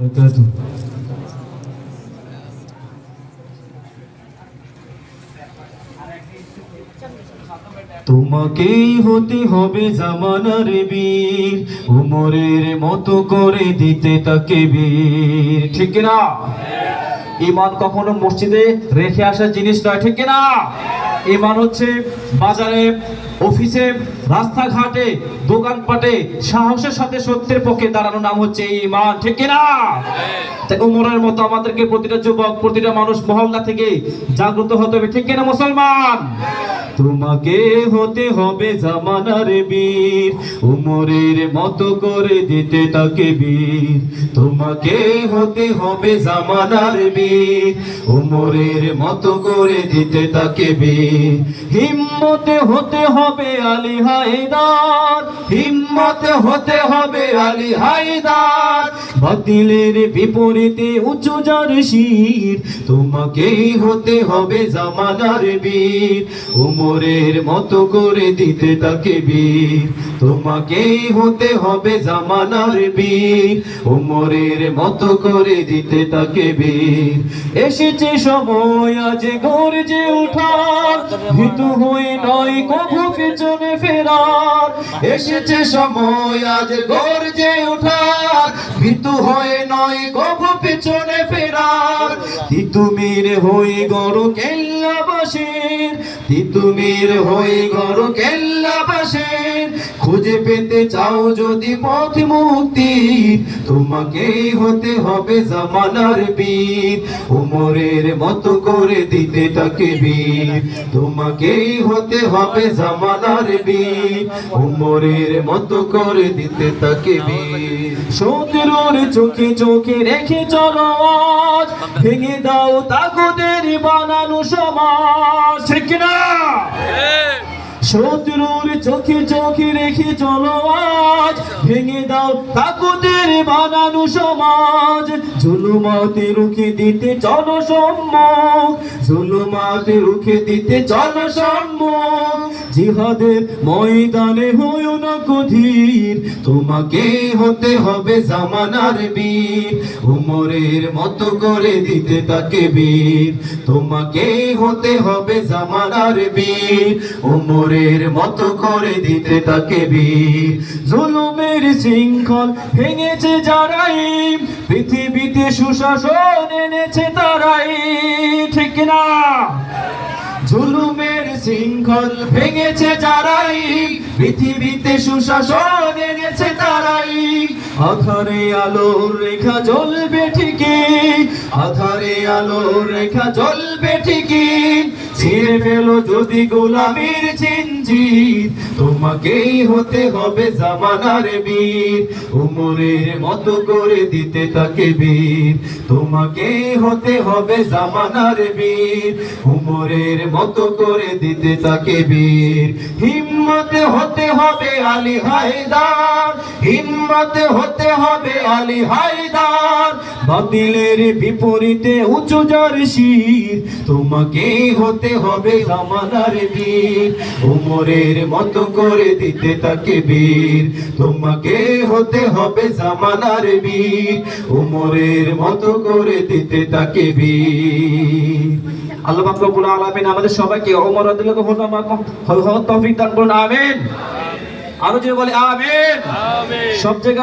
বারাকাতুহু তোমাকেই হতে হবে জামানার বীর, উমরের মতো করে দিতে তাকে বীর। ঠিক না ইমান কখনো মসজিদে রেখে আসা জিনিস নয়, ঠিক না ইমান হচ্ছে বাজারে, অফিসে, রাস্তাঘাটে, দোকানপাটে, সাহসের সাথে সত্যের পক্ষে দাঁড়ানোর নাম হচ্ছে ইমান, ঠিক না উমরের মতো আমাদেরকে প্রতিটা যুবক, প্রতিটা মানুষ মহল্লা থেকে জাগ্রত হতে হবে, ঠিক কিনা মুসলমান? তোমাকে হতে হবে জামানার বীর, উমরের মতো করে দিতে তাকে বীর। তোমাকে হতে হবে জামানার বীর, উমরের মতো করে দিতে তাকে বীর। হিম্মতে হতে হবে আলী হায়দার, হিম্মতে হতে হবে আলী হায়দার। বাতিলের বিপরীতে উঁচু যার শির, তোমাকেই হতে হবে জামানার বীর। উমরের মতো করে দিতে তাকে বীর, তোমাকেই হতে হবে জামানার বীর। উমরের মতো করে দিতে তাকে বীর। এসেছে সময়, আজ গর্জে উঠার ভীতু হয়ে নয় কভু পিছনে ফেরার। এসেছে সময় আজ গর্জে উঠার ভীতু হয়ে পেছনে ফেরার। তিতুমির হয়ে গড় কেল্লাবাসের তিতুমির হয়ে গড় কেল্লাবাসের খুঁজে পেতে চাও যদি পথ মুক্তি, তোমাকেই হতে হবে জামানার বীর। উমরের মতো করে দিতে তাকে বীর। তোমাকেই হতে হবে জামানার বীর। উমরের মতো করে দিতে তাকে বীর। শত্রুর চোখে চোখে রেখে আজ ভেঙে দাও তাগুদের বানানো সমাজ। ঠিক না শত্রুর চোখে চোখে রেখে চলো আজ। ভেঙে দাও তাকুদের বানানো সমাজ। জুলুমাতে রুখে দিতে চলো সম্মুখ জুলুমাতে রুখে দিতে চলো সম্মুখ জিহাদের ময়দানে হইও না কধীর। তোমাকে হতে হবে জামানার বীর। উমরের মতো করে দিতে তাকে বীর। তোমাকে হতে হবে জামানার বীর। উমরের মতো করে দিতে তাকে বীর। জুলুমের শৃঙ্খল ভেঙেছে যারাই, পৃথিবীতে সুশাসন এনেছে তারাই, ঠিক না জুলুমের শৃঙ্খল ভেঙেছে যারাই, পৃথিবীতে সুশাসন এনেছে তারাই। আধারে আলোর রেখা জ্বলবে ঠিকই, আধারে আলোর রেখা জ্বলবে ঠিকই। ছিঁড়ে ফেলো যদি গোলামীর চিনজির তোমাকেই হতে হবে জামানার বীর। উমরের মতো করে দিতে তাকে বীর। তোমাকেই হতে হবে জামানার বীর। উমরের মতো করে দিতে তাকে বীর। হিম্মতে হতে হবে আলী হায়দার। হিম্মতে হতে হবে আলী হায়দার। বাতিলের বিপরীতে উঁচু যার শির তোমাকেই হতে হবে জামানার বীর। উমরের মতো করে দিতে তাকে বীর। তোমাকে হতে হবে জামানার বীর। উমরের মতো করে দিতে তাকে বীর। আল্লাহ রব্বুল আলামিন আমাদের সবাইকে ওমর রাদিয়াল্লাহু আনহু তৌফিক দান করুন আমিন। আরও যে বলে আমিন। সব জায়গায়